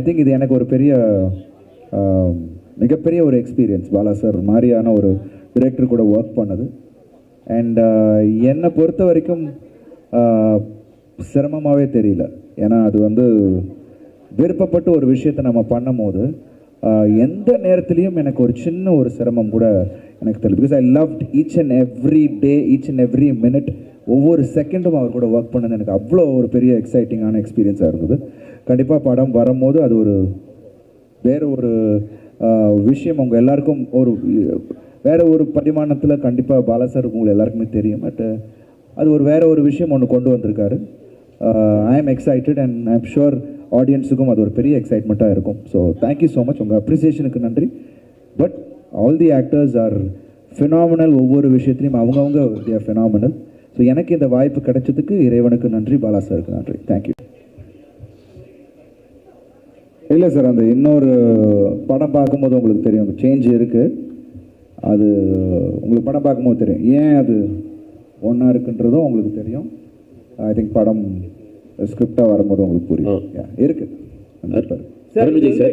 I think இது எனக்கு ஒரு பெரிய மிகப்பெரிய ஒரு எக்ஸ்பீரியன்ஸ் பாலா சார் மாதிரியான ஒரு டிரெக்டர் கூட ஒர்க் பண்ணது. அண்ட் என்னை பொறுத்த வரைக்கும் சிரமமாகவே தெரியல. ஏன்னா அது வந்து விருப்பப்பட்டு ஒரு விஷயத்தை நம்ம பண்ணும்போது போது எந்த நேரத்துலையும் எனக்கு ஒரு சின்ன ஒரு சிரமம் கூட எனக்கு தெரியல. Because I love each and every day each and every minute ஒவ்வொரு செகண்டும் அவர் கூட ஒர்க் பண்ணது எனக்கு அவ்வளோ ஒரு பெரிய எக்ஸைட்டிங்கான எக்ஸ்பீரியன்ஸாக இருந்தது. கண்டிப்பாக படம் வரும்போது அது ஒரு வேறு ஒரு விஷயம். உங்கள் எல்லாருக்கும் ஒரு வேறு ஒரு பரிமாணத்தில் கண்டிப்பாக பாலாசர் உங்களுக்கு எல்லாருக்குமே தெரியும். பட் அது ஒரு வேறு ஒரு விஷயம் ஒன்று கொண்டு வந்திருக்காரு. I am excited and I am sure ஆடியன்ஸுக்கும் அது ஒரு பெரிய எக்ஸைட்மெண்ட்டாக இருக்கும். ஸோ தேங்க்யூ ஸோ மச் உங்கள் அப்ரிசியேஷனுக்கு நன்றி. But all the actors are phenomenal ஒவ்வொரு விஷயத்துலையும் அவங்கவுங்க ஆர் ஃபினாமினல் ஸோ எனக்கு இந்த வாய்ப்பு கிடைச்சதுக்கு இறைவனுக்கு நன்றி பாலா சாருக்கு நன்றி. தேங்க்யூ இல்லை சார் அந்த இன்னொரு படம் பார்க்கும்போது உங்களுக்கு தெரியும். சேஞ்ச் இருக்குது அது உங்களுக்கு படம் பார்க்கும்போது தெரியும். ஏன் அது ஒன்றா இருக்குன்றதும் உங்களுக்கு தெரியும். ஐ திங்க் படம் ஸ்கிரிப்டாக வரும்போது உங்களுக்கு புரியும். Yeah, இருக்கு. கண்டிப்பா. சார்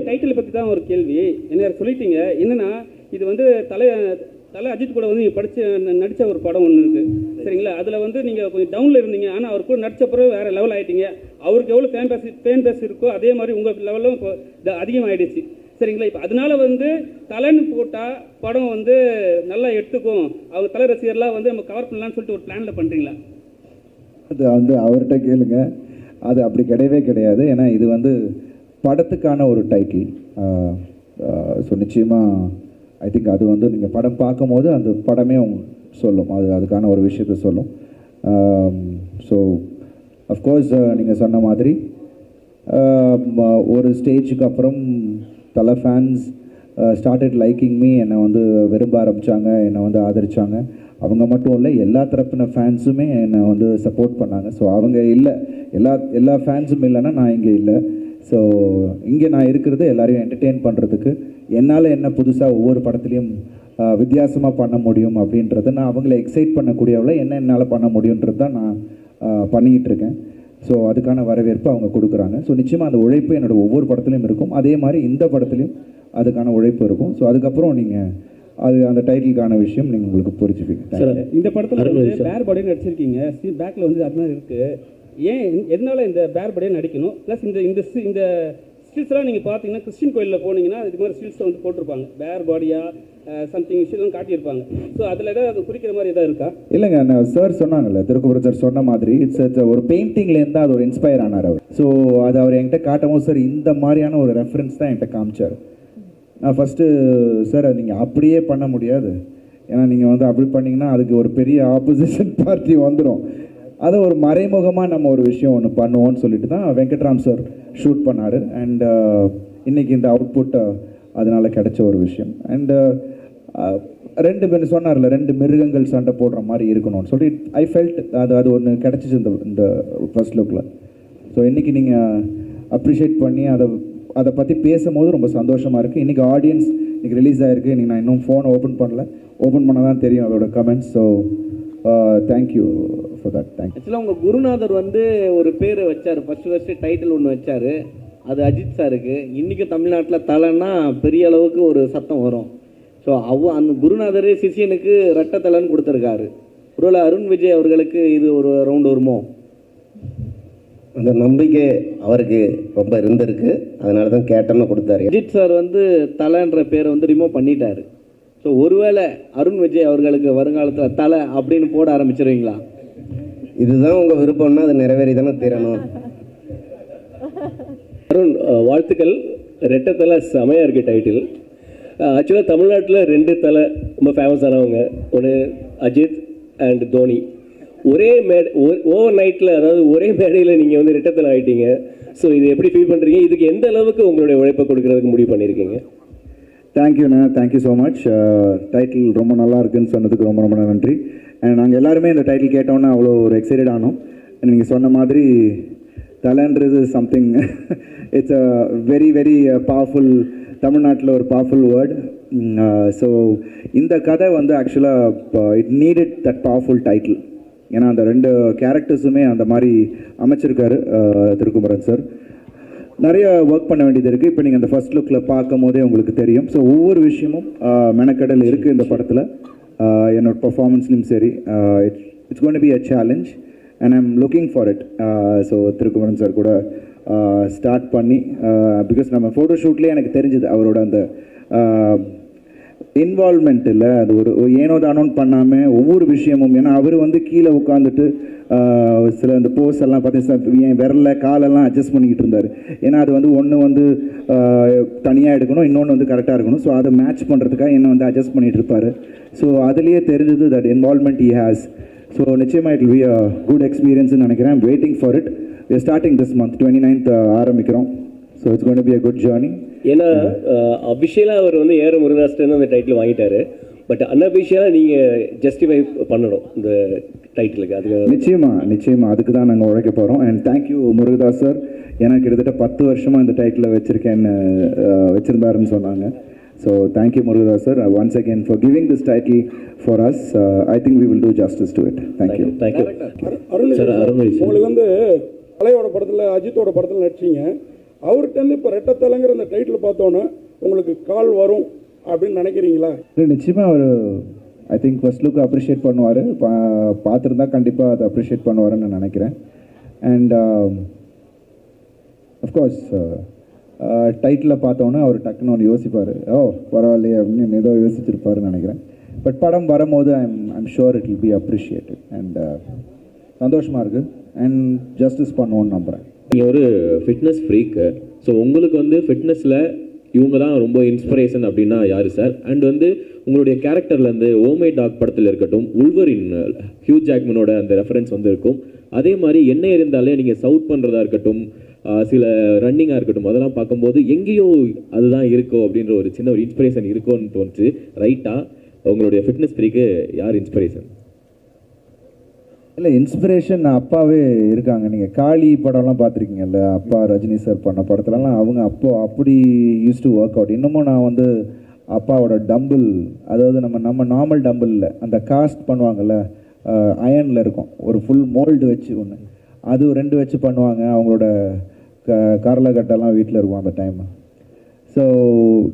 டைட்டில் பற்றி தான் ஒரு கேள்வி. என்ன சொல்லிட்டீங்க. என்னன்னா இது வந்து தலை தலை அஜித் கூட வந்து நீங்கள் படித்த நடித்த ஒரு படம் ஒன்று இருக்கு. சரிங்களா? அதில் வந்து நீங்கள் கொஞ்சம் டவுனில் இருந்தீங்க. ஆனால் அவர் கூட நடித்த பிறகு வேறு லெவல் ஆகிட்டீங்க அவருக்கு எவ்வளோ ஃபேன் பேஸ் ஃபேன் பேஸ் இருக்கோ அதே மாதிரி உங்கள் லெவலும் இப்போ த- சரிங்களா? இப்போ அதனால வந்து தலைன்னு போட்டால் படம் வந்து நல்லா எடுத்துக்கும். அவங்க தலை ரசிகர்லாம் வந்து நம்ம கவர் பண்ணலான்னு சொல்லிட்டு ஒரு பிளானில் பண்ணுறீங்களா அது வந்து அவர்கிட்ட கேளுங்க. அது அப்படி கிடையவே கிடையாது. ஏன்னா இது வந்து படத்துக்கான ஒரு டைட்டில் ஸோ நிச்சயமாக ஐ திங்க் அது வந்து நீங்கள் படம் பார்க்கும்போது அந்த படமே உங்களுக்கு சொல்லும். அது அதுக்கான ஒரு விஷயத்த சொல்லும். ஸோ அஃப்கோர்ஸ் நீங்கள் சொன்ன மாதிரி um, uh, ஒரு ஸ்டேஜுக்கு அப்புறம் தலை ஃபேன்ஸ் ஸ்டார்டட் லைக்கிங் மீ என்னை வந்து விரும்ப ஆரம்பித்தாங்க என்னை வந்து ஆதரித்தாங்க அவங்க மட்டும் இல்லை எல்லா தரப்பின ஃபேன்ஸுமே என்னை வந்து சப்போர்ட் பண்ணாங்க. ஸோ அவங்க இல்லை. எல்லா எல்லா ஃபேன்ஸும் இல்லைன்னா நான் இங்கே இல்லை. ஸோ இங்கே நான் இருக்கிறது எல்லாரையும் என்டர்டெயின் பண்ணுறதுக்கு என்னால் என்ன புதுசாக ஒவ்வொரு படத்துலையும் வித்தியாசமாக பண்ண முடியும் அப்படின்றத நான் அவங்கள எக்ஸைட் பண்ணக்கூடியவளை என்ன என்னால் பண்ண முடியுன்றது தான் நான் பண்ணிக்கிட்டு இருக்கேன். ஸோ அதுக்கான வரவேற்பு அவங்க கொடுக்குறாங்க. ஸோ நிச்சயமாக அந்த உழைப்பு என்னோட ஒவ்வொரு படத்துலையும் இருக்கும். அதே மாதிரி இந்த படத்துலையும் அதுக்கான உழைப்பு இருக்கும். ஸோ அதுக்கப்புறம் நீங்கள் அது அந்த டைட்டிலுக்கான விஷயம் நீங்கள் உங்களுக்கு புரிஞ்சுப்பீங்க. இந்த படத்துல பேர் பாடியும் நடிச்சிருக்கீங்க. பேக்ல வந்து அது மாதிரி இருக்கு. ஏன் எதனால் இந்த பேர் நடிக்கணும்? ப்ளஸ் இந்த இந்த இந்த ஸ்டில்ஸ்லாம் நீங்கள் பார்த்தீங்கன்னா கிறிஸ்டின் கோயிலில் போனீங்கன்னா இது மாதிரி ஸ்டில்ஸ் வந்து போட்டிருப்பாங்க. பேர் பாடியாக சம்திங் விஷயம் காட்டியிருப்பாங்க. ஸோ அதில் ஏதாவது அது குறிக்கிற மாதிரி எதாவது இருக்கா? இல்லைங்க நான் சார் சொன்னாங்கல்ல திருக்குபுரம் சார் சொன்ன மாதிரி இட்ஸ் இட்ஸ் ஒரு பெயிண்டிங்லேருந்து அது ஒரு இன்ஸ்பயர் ஆனார் அவர். ஸோ அது அவர் என்கிட்ட காட்டவும் சார் இந்த மாதிரியான ஒரு ரெஃபரன்ஸ் தான் என்கிட்ட காமிச்சார். நான் ஃபஸ்ட்டு சார் அது நீங்கள் அப்படியே பண்ண முடியாது. ஏன்னா நீங்கள் வந்து அப்படி பண்ணிங்கன்னா அதுக்கு ஒரு பெரிய ஆப்போசிஷன் பார்ட்டி வந்துடும் அதை ஒரு மறைமுகமாக நம்ம ஒரு விஷயம் ஒன்று பண்ணுவோம்னு சொல்லிட்டு தான் வெங்கட்ராம் சார் ஷூட் பண்ணார். அண்ட் இன்னைக்கு இந்த அவுட்புட் uh, அதனால் கிடைச்ச ஒரு விஷயம். அண்டு uh, uh, ரெண்டு பேர் சொன்னார்ல ரெண்டு மிருகங்கள் சண்டை போடுற மாதிரி இருக்கணும்னு சொல்லி ஐ ஃபெல்ட் அது அது ஒன்று கிடச்சிச்சு இந்த இந்த ஃபர்ஸ்ட் லுக்கில் ஸோ இன்றைக்கி நீங்கள் அப்ரிஷியேட் பண்ணி அதை அதை பற்றி பேசும்போது ரொம்ப சந்தோஷமாக இருக்குது இன்றைக்கி ஆடியன்ஸ் இன்றைக்கி ரிலீஸ் ஆகிருக்கு இன்றைக்கி நான் இன்னும் ஃபோனை ஓப்பன் பண்ணல. ஓப்பன் பண்ண தான் தெரியும் அதோட comments so thank you for that thank ஆக்சுவலாக உங்கள் குருநாதர் வந்து ஒரு பேர் வச்சார். ஃபஸ்ட்டு ஃபஸ்ட்டு டைட்டில் ஒன்று வச்சார். அது அஜித் சாருக்கு. இன்றைக்கும் தமிழ்நாட்டில் தலைன்னா பெரிய அளவுக்கு ஒரு சத்தம் வரும். ஸோ அவ அந்த குருநாதரே சிஷியனுக்கு ரெட்டை தலைன்னு கொடுத்துருக்காரு. ஒருவேளை அருண் விஜய் அவர்களுக்கு இது ஒரு ரவுண்ட் வருமோ? அந்த நம்பிக்கை அவருக்கு ரொம்ப இருந்திருக்கு. அதனால தான் கேட்டோன்னு கொடுத்தாரு. அஜித் சார் வந்து தலைன்ற பேரை வந்து ரிமூவ் பண்ணிட்டாரு. ஸோ ஒருவேளை அருண் விஜய் அவர்களுக்கு வருங்காலத்தில் தலை அப்படின்னு போட ஆரம்பிச்சிருவீங்களா? இதுதான் உங்கள் விருப்பம்னா அது நிறைவேறி தானே தீரணும். அருண் வாழ்த்துக்கள். ரெட்டை தலை செமையாக இருக்குது டைட்டில் ஆக்சுவலாக தமிழ்நாட்டில் ரெண்டு தலை ரொம்ப ஃபேமஸ் ஆனவங்க. ஒன்று அஜித் அண்ட் தோனி. ஒரே மேட் ஓவர் நைட்டில் அதாவது ஒரே மேடையில் நீங்கள் வந்து ரெட்டை தலை ஆகிட்டீங்க ஸோ இது எப்படி ஃபீல் பண்ணுறீங்க இதுக்கு எந்த அளவுக்கு உங்களுடைய உழைப்பை கொடுக்கறதுக்கு முடிவு பண்ணியிருக்கீங்க? தேங்க்யூண்ணா தேங்க்யூ ஸோ மச் டைட்டில் ரொம்ப நல்லா இருக்குன்னு சொன்னதுக்கு ரொம்ப ரொம்ப நன்றி. நாங்கள் எல்லாருமே இந்த டைட்டில் கேட்டோன்னே அவ்வளோ ஒரு எக்ஸைட்டட் ஆனோம். நீங்கள் சொன்ன மாதிரி தலைன்றது something it's a very very powerful தமிழ்நாட்டில் ஒரு பவர்ஃபுல் வேர்டு ஸோ இந்த கதை வந்து ஆக்சுவலாக it needed that powerful title ஏன்னா அந்த ரெண்டு கேரக்டர்ஸுமே அந்த மாதிரி அமைச்சிருக்காரு uh, திருக்குமரன் சார் நிறைய ஒர்க் பண்ண வேண்டியது இருக்குது இப்போ நீங்கள் அந்த ஃபர்ஸ்ட் லுக்கில் பார்க்கும் போதே உங்களுக்கு தெரியும். ஸோ ஒவ்வொரு விஷயமும் uh, மெனக்கடல் இருக்குது இந்த படத்தில். Uh, என்னோட பர்ஃபார்மன்ஸ்லையும் சரி it's it's gonna be a challenge and I'm looking for it so Thirukumaran sir கூட uh, ஸ்டார்ட் பண்ணி uh, பிகாஸ் நம்ம ஃபோட்டோ ஷூட்லேயே எனக்கு தெரிஞ்சுது அவரோட அந்த இன்வால்மெண்ட் இல்லை. அது ஒரு ஏனோ தானோன்னு பண்ணாமல் ஒவ்வொரு விஷயமும் ஏன்னா அவர் வந்து கீழே உட்காந்துட்டு சில இந்த போஸ் எல்லாம் பார்த்தீங்கன்னா என் விரல காலெல்லாம் அட்ஜஸ்ட் பண்ணிக்கிட்டு இருந்தார். ஏன்னா அது வந்து ஒன்று வந்து தனியாக எடுக்கணும் இன்னொன்று வந்து கரெக்டாக இருக்கணும். ஸோ அதை மேட்ச் பண்ணுறதுக்காக என்னை வந்து அட்ஜஸ்ட் பண்ணிகிட்டு இருப்பார். ஸோ அதுலேயே தெரிஞ்சது that involvement he has so நிச்சயமாக இட் வி அ குட் எக்ஸ்பீரியன்ஸ்னு நினைக்கிறேன். Waiting for it starting this month twenty ninth ஆரம்பிக்கிறோம். So it's gonna be a good journey ஏன்னா அபிஷியலாக அவர் வந்து ஏற முருகதாஸ்டன் அந்த டைட்டில் வாங்கிட்டாரு. பட் அன்அபிஷியலாக நீங்கள் ஜஸ்டிஃபை பண்ணணும் இந்த டைட்டிலுக்கு அதுக்கு நிச்சயமா நிச்சயமா. அதுக்கு தான் நாங்கள் உழைக்க போகிறோம் அண்ட் தேங்க்யூ முருகதாஸ் சார் ஏன்னா கிட்டத்தட்ட பத்து வருஷமாக இந்த டைட்டில் வச்சுருக்கேன்னு வச்சுருந்தாருன்னு சொன்னாங்க. So thank you Murugadoss sir once again for giving this title for us I think we will do justice to it thank you thank you உங்களுக்கு வந்து தலையோட படத்தில் அஜித்தோட படத்தில் நடிச்சீங்க. அவர்கிட்ட இப்போ ரெட்டத்தலைங்கிற அந்த டைட்டில் பார்த்தோன்னே உங்களுக்கு கால் வரும் அப்படின்னு நினைக்கிறீங்களா? இல்லை நிச்சயமாக அவர் I think first look appreciate பண்ணுவார். பா பார்த்துருந்தா கண்டிப்பாக அதை அப்ரிஷியேட் பண்ணுவாருன்னு நான் நினைக்கிறேன். அண்ட் அஃப்கோர்ஸ் டைட்டில் பார்த்தோன்னே அவர் டக்குன்னு ஒன்று யோசிப்பார். ஓ பரவாயில்லையே அப்படின்னு ஏதோ யோசிச்சிருப்பாருன்னு நினைக்கிறேன். பட் படம் வரும்போது I'm I'm sure it will be appreciated and uh, சந்தோஷமாக இருக்குது அண்ட் ஜஸ்டிஸ் பண்ணுவோன்னு நம்புகிறேன் நீங்கள் ஒரு ஃபிட்னஸ் ஃப்ரீக்கு ஸோ உங்களுக்கு வந்து ஃபிட்னஸில் இவங்க தான் ரொம்ப இன்ஸ்பிரேஷன் அப்படின்னா யார் சார் அண்ட் வந்து உங்களுடைய கேரக்டர்லேருந்து ஓமை டாக் படத்தில் இருக்கட்டும் உள்வரின் ஹியூ ஜாக்மனோட அந்த ரெஃபரன்ஸ் வந்து இருக்கும். அதே மாதிரி என்ன இருந்தாலே நீங்கள் சவுட் பண்ணுறதா இருக்கட்டும் சில ரன்னிங்காக இருக்கட்டும் அதெல்லாம் பார்க்கும்போது எங்கேயோ அதுதான் இருக்கோ அப்படின்ற ஒரு சின்ன ஒரு இன்ஸ்பிரேஷன் இருக்கோன்னு தோணுச்சு. ரைட்டாக உங்களுடைய ஃபிட்னஸ் ஃப்ரீக்கு யார் இன்ஸ்பிரேஷன் இல்லை இன்ஸ்பிரேஷன் அப்பாவே இருக்காங்க. நீங்கள் காளி படம்லாம் பார்த்துருக்கீங்கல்ல அப்பா ரஜினி சார் பண்ண படத்துலலாம் அவங்க அப்போ அப்படி யூஸ் டு ஒர்க் அவுட் இன்னமும் நான் வந்து அப்பாவோட டம்பிள் அதாவது நம்ம நம்ம நார்மல் டம்பிள் இல்லை அந்த காஸ்ட் பண்ணுவாங்கள்ல அயனில் இருக்கும். ஒரு ஃபுல் மோல்டு வச்சு ஒன்று அது ரெண்டு வச்சு பண்ணுவாங்க. அவங்களோட க கரலகட்டெல்லாம் வீட்டில் இருக்கும் அந்த டைம் ஸோ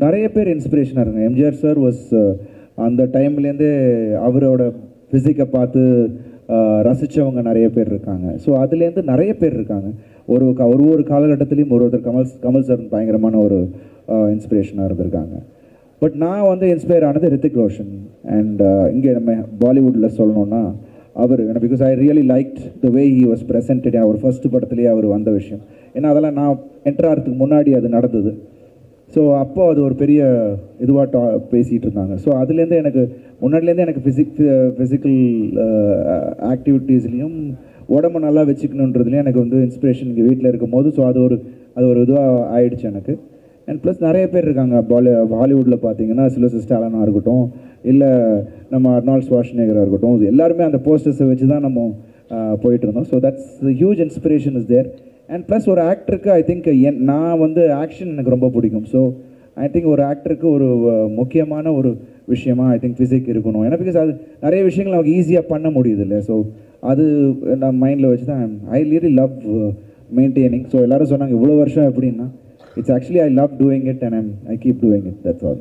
நிறைய பேர் இன்ஸ்பிரேஷனாக இருங்க எம்ஜிஆர் சார் வாஸ் அந்த டைம்லேருந்தே அவரோட ஃபிசிக்கை பார்த்து ரசித்தவங்க ரசிச்சவங்க நிறைய பேர் இருக்காங்க. ஸோ அதுலேருந்து நிறைய பேர் இருக்காங்க. ஒரு க- ஒரு ஒரு காலகட்டத்திலையும் ஒரு ஒருத்தர் கமல் கமல் சார் பயங்கரமான ஒரு இன்ஸ்பிரேஷனாக இருந்திருக்காங்க. பட் நான் வந்து இன்ஸ்பயர் ஆனது ரித்திக் ரோஷன். அண்ட் இங்கே நம்ம பாலிவுட்டில் சொல்லணும்னா அவர் because I really liked the way he was presented our first படத்துலேயே அவர் வந்த விஷயம். ஏன்னா அதெல்லாம் நான் என்ட்ராகிறதுக்கு முன்னாடி அது நடந்தது. ஸோ அப்போ அது ஒரு பெரிய இதுவாக டா பேசிகிட்டு இருந்தாங்க ஸோ அதுலேருந்து எனக்கு முன்னாடிலேருந்தே எனக்கு ஃபிசிக் ஃபிசிக்கல் ஆக்டிவிட்டீஸ்லேயும் உடம்பு நல்லா வச்சுக்கணுன்றதுலையும் எனக்கு வந்து இன்ஸ்பிரேஷன் இங்கே வீட்டில் இருக்கும் போது ஸோ அது ஒரு அது ஒரு இதுவாக ஆயிடுச்சு எனக்கு. அண்ட் ப்ளஸ் நிறைய பேர் இருக்காங்க. பாலி ஹாலிவுட்டில் பார்த்தீங்கன்னா சிலோசிஸ் ஸ்டாலனாக இருக்கட்டும் இல்லை நம்ம அர்னால் ஸ்வாஷ்நேகராக இருக்கட்டும் எல்லாருமே அந்த போஸ்டர்ஸை வச்சு தான் நம்ம போயிட்டு இருந்தோம் so that's huge inspiration is there and plus ஒரு ஆக்டருக்கு ஐ திங்க் என் நான் வந்து ஆக்ஷன் எனக்கு ரொம்ப பிடிக்கும். ஸோ ஐ திங்க் ஒரு ஆக்டருக்கு ஒரு முக்கியமான ஒரு விஷயமா ஐ திங்க் ஃபிசிக் இருக்கணும். ஏன்னா பிகாஸ் அது நிறைய விஷயங்கள் நமக்கு ஈஸியாக பண்ண முடியுது இல்லை ஸோ அது நான் மைண்டில் வச்சு தான் I really love maintaining so எல்லாரும் சொன்னாங்க இவ்வளோ வருஷம் எப்படின்னா it's actually I love doing it and I'm I keep doing it that's all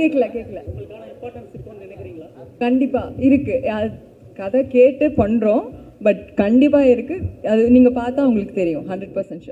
கேட்கல கேட்கல கண்டிப்பாக இருக்குது கதை கேட்டு பண்ணுறோம் பட் கண்டிப்பாக இருக்குது அது நீங்கள் பார்த்தா உங்களுக்கு தெரியும். Hundred percent